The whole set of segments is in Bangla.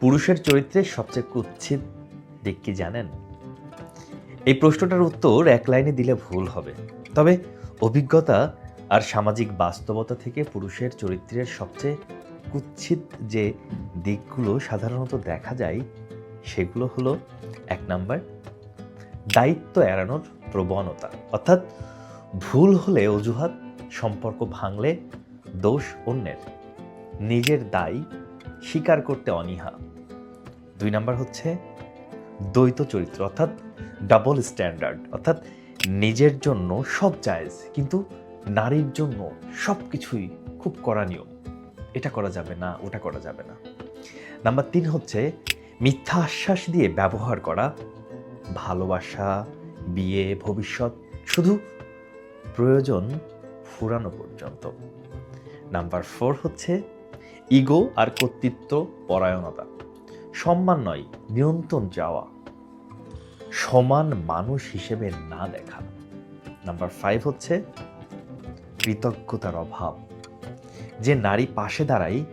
পুরুষের চরিত্রের সবচেয়ে কুৎসিত দিক কি জানেন? এই প্রশ্নটার উত্তর এক লাইনে দিলে ভুল হবে। তবে অভিজ্ঞতা আর সামাজিক বাস্তবতা থেকে পুরুষের চরিত্রের সবচেয়ে কুৎসিত যে দিকগুলো সাধারণত দেখা যায়, সেগুলো হলো এক নাম্বার, দায়িত্ব এড়ানোর প্রবণতা। অর্থাৎ ভুল হলে অজুহাত, সম্পর্ক ভাঙলে দোষ অন্যের। নিজের দায় স্বীকার করতে অনীহা। দুই নাম্বার হচ্ছে দ্বৈত চরিত্র, অর্থাৎ ডাবল স্ট্যান্ডার্ড অর্থাৎ নিজের জন্য সব জায়েজ, কিন্তু নারীর জন্য সব কিছুই খুব কড়া নিয়ম এটা করা যাবে না, ওটা করা যাবে না। নাম্বার তিন হচ্ছে মিথ্যা আশ্বাস দিয়ে ব্যবহার করা, ভালোবাসা, বিয়ে, ভবিষ্যৎ, শুধু প্রয়োজন ফুরানো পর্যন্ত। নাম্বার ফোর হচ্ছে ইগো আর কর্তৃত্ব পরায়ণতা। সম্মান নয়, নিয়ন্ত্রণ চাওয়া। সমান মানুষ হিসেবে না দেখা। নাম্বার ফাইভ হচ্ছে কৃতজ্ঞতার অভাব। যে নারী পাশে দাঁড়ায়,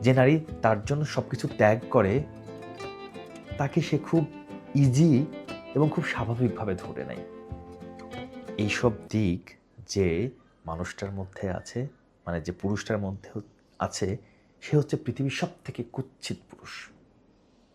যে নারী তার জন্য সব কিছু ত্যাগ করে, তাকে সে খুব ইজি এবং খুব স্বাভাবিকভাবে ধরে নেয়। এইসব দিক যে মানুষটার মধ্যে আছে মানে যে পুরুষটার মধ্যে আছে সে হচ্ছে পৃথিবীর সব থেকে কুৎসিত পুরুষ।